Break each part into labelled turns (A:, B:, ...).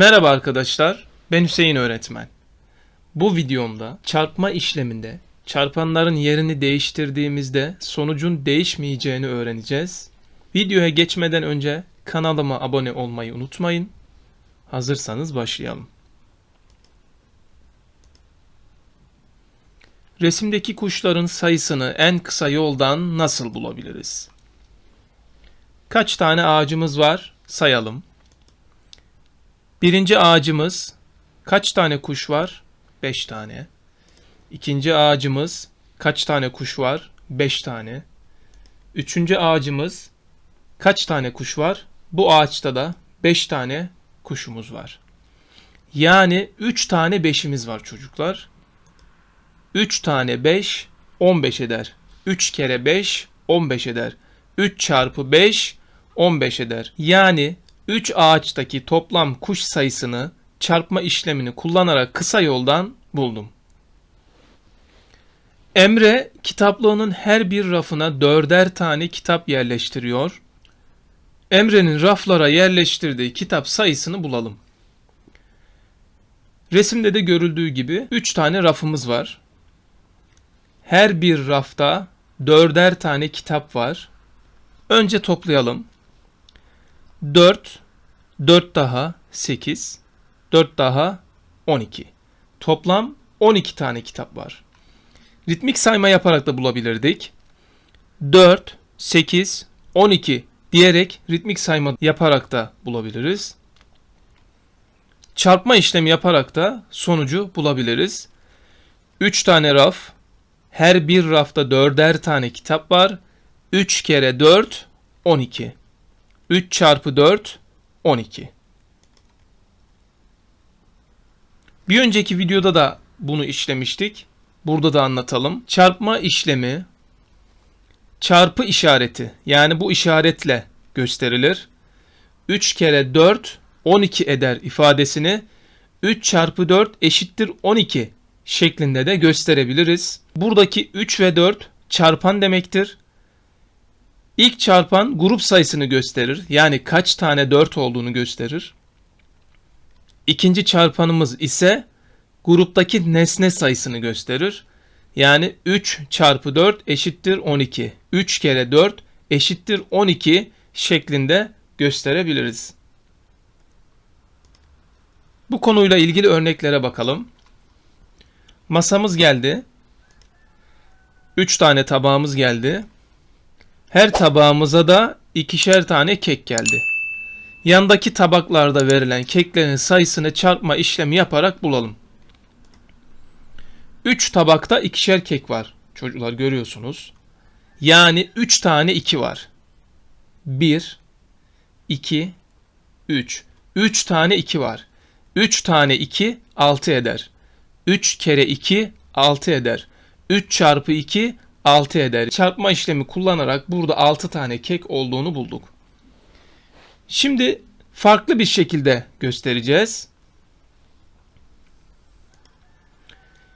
A: Merhaba arkadaşlar, ben Hüseyin öğretmen. Bu videomda çarpma işleminde çarpanların yerini değiştirdiğimizde sonucun değişmeyeceğini öğreneceğiz. Videoya geçmeden önce kanalıma abone olmayı unutmayın. Hazırsanız başlayalım. Resimdeki kuşların sayısını en kısa yoldan nasıl bulabiliriz? Kaç tane ağacımız var? Sayalım. Birinci ağacımız kaç tane kuş var? 5 tane. İkinci ağacımız kaç tane kuş var? 5 tane. Üçüncü ağacımız kaç tane kuş var? Bu ağaçta da 5 tane kuşumuz var. Yani 3 tane 5'imiz var çocuklar. 3 tane 5 15 eder. 3 kere 5 15 eder. 3 çarpı 5 15 eder. Yani 3 ağaçtaki toplam kuş sayısını çarpma işlemini kullanarak kısa yoldan buldum. Emre kitaplığının her bir rafına dörder tane kitap yerleştiriyor. Emre'nin raflara yerleştirdiği kitap sayısını bulalım. Resimde de görüldüğü gibi 3 tane rafımız var. Her bir rafta dörder tane kitap var. Önce toplayalım. 4, 4 daha 8, 4 daha 12. Toplam 12 tane kitap var. Ritmik sayma yaparak da bulabilirdik. 4, 8, 12 diyerek ritmik sayma yaparak da bulabiliriz. Çarpma işlemi yaparak da sonucu bulabiliriz. 3 tane raf, her bir rafta dörder tane kitap var. 3 kere 4, 12. 3 çarpı 4 12. Bir önceki videoda da bunu işlemiştik. Burada da anlatalım. Çarpma işlemi çarpı işareti yani bu işaretle gösterilir. 3 kere 4 12 eder ifadesini 3 çarpı 4 eşittir 12 şeklinde de gösterebiliriz. Buradaki 3 ve 4 çarpan demektir. İlk çarpan grup sayısını gösterir. Yani kaç tane 4 olduğunu gösterir. İkinci çarpanımız ise gruptaki nesne sayısını gösterir. Yani 3 çarpı 4 eşittir 12. 3 kere 4 eşittir 12 şeklinde gösterebiliriz. Bu konuyla ilgili örneklere bakalım. Masamız geldi. 3 tane tabağımız geldi. Her tabağımıza da ikişer tane kek geldi. Yandaki tabaklarda verilen keklerin sayısını çarpma işlemi yaparak bulalım. 3 tabakta ikişer kek var. Çocuklar görüyorsunuz. Yani 3 tane 2 var. 1 2 3 3 tane 2 var. 3 tane 2 6 eder. 3 kere 2 6 eder. 3 çarpı 2 6 eder. Çarpma işlemi kullanarak burada 6 tane kek olduğunu bulduk. Şimdi farklı bir şekilde göstereceğiz.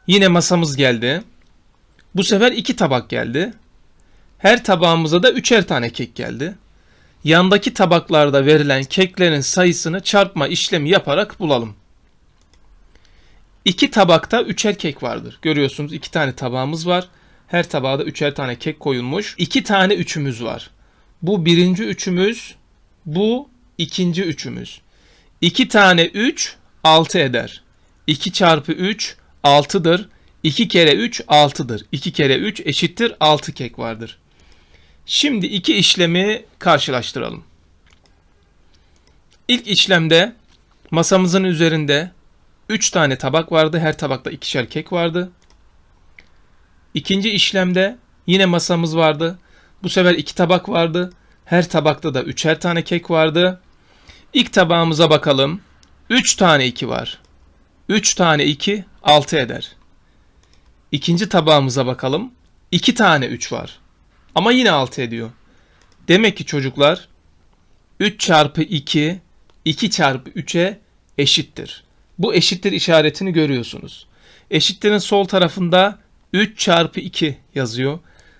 A: Yine masamız geldi. Bu sefer iki tabak geldi. Her tabağımıza da üçer tane kek geldi. Yandaki tabaklarda verilen keklerin sayısını çarpma işlemi yaparak bulalım. İki tabakta üçer kek vardır. Görüyorsunuz iki tane tabağımız var. Her tabağa da üçer tane kek koyulmuş. İki tane üçümüz var. Bu birinci üçümüz, bu ikinci üçümüz. İki tane üç altı eder. İki çarpı üç altıdır. İki kere üç altıdır. İki kere üç eşittir altı kek vardır. Şimdi iki işlemi karşılaştıralım. İlk işlemde masamızın üzerinde 3 tane tabak vardı. Her tabakta ikişer kek vardı. İkinci işlemde yine masamız vardı. Bu sefer iki tabak vardı. Her tabakta da üçer tane kek vardı. İlk tabağımıza bakalım. Üç tane iki var. Üç tane iki altı eder. İkinci tabağımıza bakalım. İki tane üç var. Ama yine altı ediyor. Demek ki çocuklar 3 çarpı 2 2 çarpı 3'e eşittir. Bu eşittir işaretini görüyorsunuz. Eşittirin sol tarafında 3 çarpı 2 yazıyor.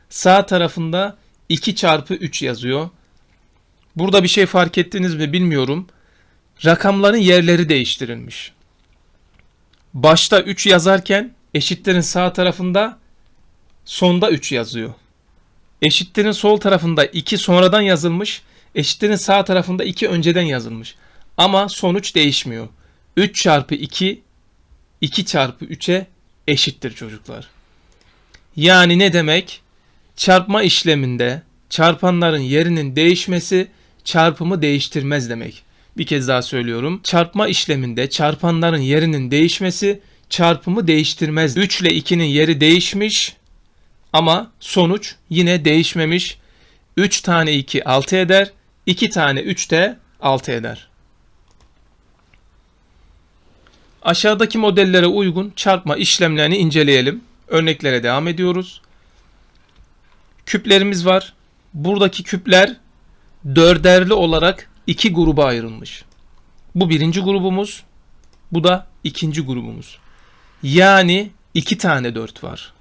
A: Sağ tarafında 2 çarpı 3 yazıyor. Burada bir şey fark ettiniz mi bilmiyorum. rakamların yerleri değiştirilmiş. Başta 3 yazarken eşitlerin sağ tarafında sonda 3 yazıyor. Eşitlerin sol tarafında 2 sonradan yazılmış, eşitlerin sağ tarafında 2 önceden yazılmış. Ama sonuç değişmiyor. 3 çarpı 2 2 çarpı 3'e eşittir çocuklar. Yani ne demek? Çarpma işleminde çarpanların yerinin değişmesi çarpımı değiştirmez demek. Bir kez daha söylüyorum. Çarpma işleminde çarpanların yerinin değişmesi çarpımı değiştirmez. 3 ile 2'nin yeri değişmiş ama sonuç yine değişmemiş. 3 tane 2 6 eder. 2 tane 3 de 6 eder. Aşağıdaki modellere uygun çarpma işlemlerini inceleyelim. Örneklere devam ediyoruz. Küplerimiz var. Buradaki küpler dörderli olarak iki gruba ayrılmış. Bu birinci grubumuz. Bu da ikinci grubumuz. Yani iki tane dört var.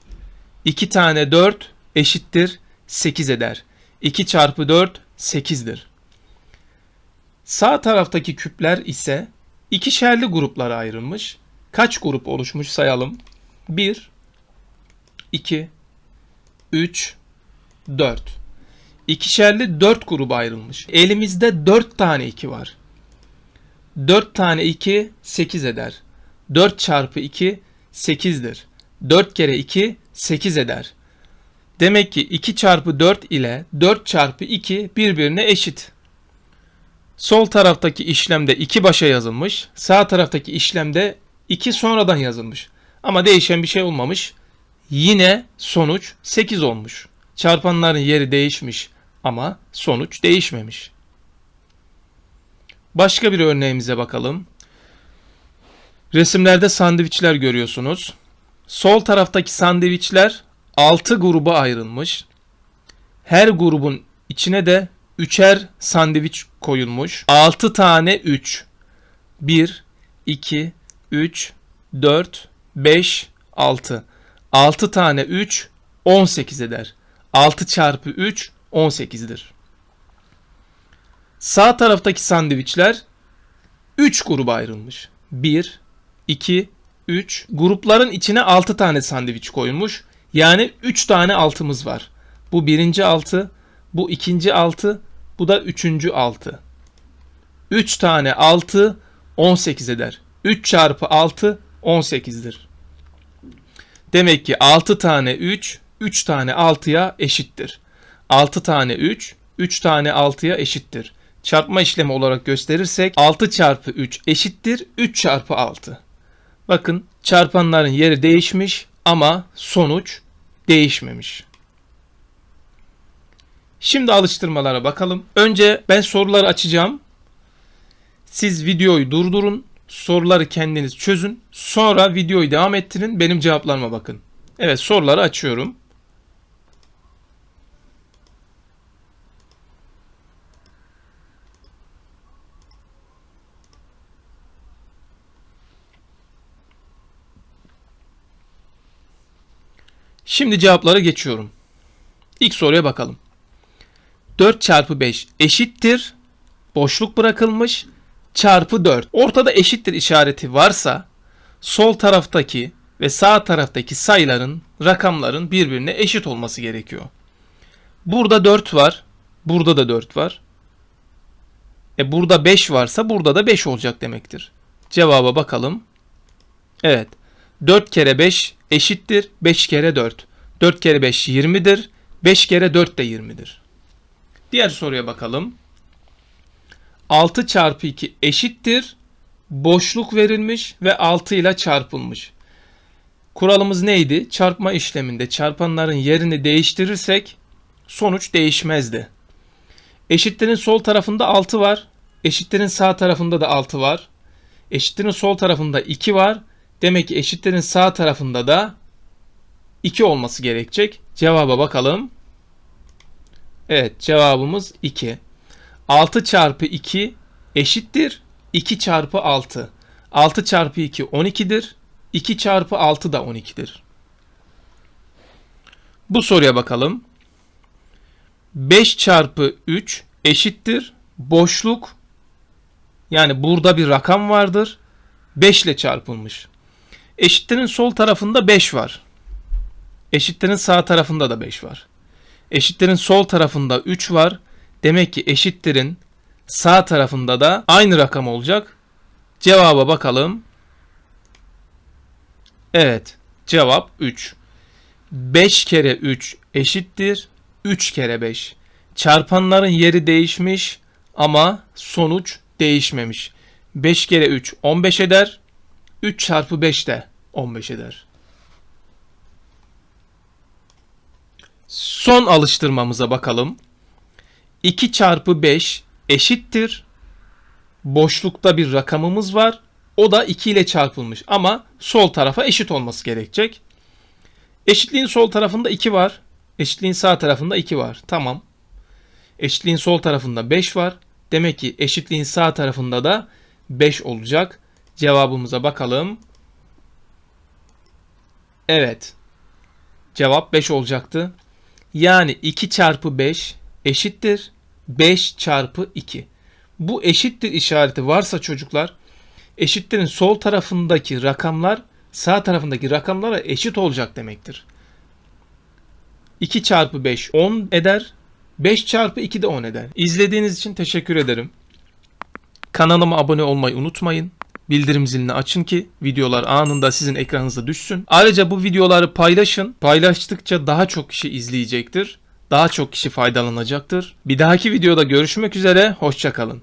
A: İki tane dört eşittir sekiz eder. 2 çarpı 4 8'dir. Sağ taraftaki küpler ise ikişerli gruplara ayrılmış. Kaç grup oluşmuş sayalım. 1, 2, 3, 4. İkişerli 4 gruba ayrılmış. Elimizde 4 tane 2 var. 4 tane 2 8 eder. 4 çarpı 2 8'dir. 4 kere 2 8 eder. Demek ki 2 çarpı 4 ile 4 çarpı 2 birbirine eşit. Sol taraftaki işlemde 2 başa yazılmış. Sağ taraftaki işlemde 2 sonradan yazılmış. Ama değişen bir şey olmamış. Yine sonuç 8 olmuş. Çarpanların yeri değişmiş ama sonuç değişmemiş. Başka bir örneğimize bakalım. Resimlerde sandviçler görüyorsunuz. Sol taraftaki sandviçler 6 gruba ayrılmış. Her grubun içine de üçer sandviç koyulmuş. 6 tane 3. 1, 2, 3, 4, 5, 6. 6 tane 3 18 eder. 6 çarpı 3 18'dir. Sağ taraftaki sandviçler 3 gruba ayrılmış. 1, 2, 3. Grupların içine 6 tane sandviç koyulmuş. Yani 3 tane altımız var. Bu birinci altı, bu ikinci altı, bu da üçüncü altı. 3 tane altı 18 eder. 3 çarpı 6 18'dir. Demek ki 6 tane 3, 3 tane 6'ya eşittir. 6 tane 3, 3 tane 6'ya eşittir. Çarpma işlemi olarak gösterirsek 6 çarpı 3 eşittir 3 çarpı 6. Bakın çarpanların yeri değişmiş ama sonuç değişmemiş. Şimdi alıştırmalara bakalım. Önce ben soruları açacağım. Siz videoyu durdurun. Soruları kendiniz çözün. Sonra videoyu devam ettirin. Benim cevaplarıma bakın. Evet soruları açıyorum. Şimdi cevaplara geçiyorum. İlk soruya bakalım. 4 çarpı 5 eşittir. Boşluk bırakılmış. Çarpı 4. Ortada eşittir işareti varsa sol taraftaki ve sağ taraftaki sayıların, rakamların birbirine eşit olması gerekiyor. Burada 4 var. Burada da 4 var. E burada 5 varsa burada da 5 olacak demektir. Cevaba bakalım. Evet. 4 kere 5 eşittir 5 kere 4. 4 kere 5 20'dir. 5 kere 4 de 20'dir. Diğer soruya bakalım. 6 çarpı 2 eşittir. Boşluk verilmiş ve 6 ile çarpılmış. Kuralımız neydi? Çarpma işleminde çarpanların yerini değiştirirsek sonuç değişmezdi. Eşitlerin sol tarafında 6 var. Eşitlerin sağ tarafında da 6 var. Eşitlerin sol tarafında 2 var. Demek ki eşitlerin sağ tarafında da 2 olması gerekecek. Cevaba bakalım. Evet cevabımız 2. 6 çarpı 2 eşittir 2 çarpı 6. 6 çarpı 2 12'dir. 2 çarpı 6 da 12'dir. Bu soruya bakalım. 5 çarpı 3 eşittir boşluk Yani burada bir rakam vardır. 5 ile çarpılmış. Eşitlerin sol tarafında 5 var. Eşitlerin sağ tarafında da 5 var. Eşitlerin sol tarafında 3 var. Demek ki eşitlerin sağ tarafında da aynı rakam olacak. Cevaba bakalım. Evet. Cevap 3. 5 kere 3 eşittir 3 kere 5. Çarpanların yeri değişmiş ama sonuç değişmemiş. 5 kere 3 15 eder. 3 çarpı 5 de 15 eder. Son alıştırmamıza bakalım. 2 çarpı 5 eşittir. Boşlukta bir rakamımız var. O da 2 ile çarpılmış ama sol tarafa eşit olması gerekecek. Eşitliğin sol tarafında 2 var. Eşitliğin sağ tarafında 2 var. Tamam. Eşitliğin sol tarafında 5 var. Demek ki eşitliğin sağ tarafında da 5 olacak. Cevabımıza bakalım. Evet. Cevap 5 olacaktı. Yani 2 çarpı 5 eşittir 5 çarpı 2. Bu eşittir işareti varsa çocuklar eşitlerin sol tarafındaki rakamlar sağ tarafındaki rakamlara eşit olacak demektir. 2 çarpı 5 10 eder. 5 çarpı 2 de 10 eder. İzlediğiniz için teşekkür ederim. Kanalıma abone olmayı unutmayın. Bildirim zilini açın ki videolar anında sizin ekranınıza düşsün. Ayrıca bu videoları paylaşın. Paylaştıkça daha çok kişi izleyecektir. Daha çok kişi faydalanacaktır. Bir dahaki videoda görüşmek üzere. Hoşçakalın.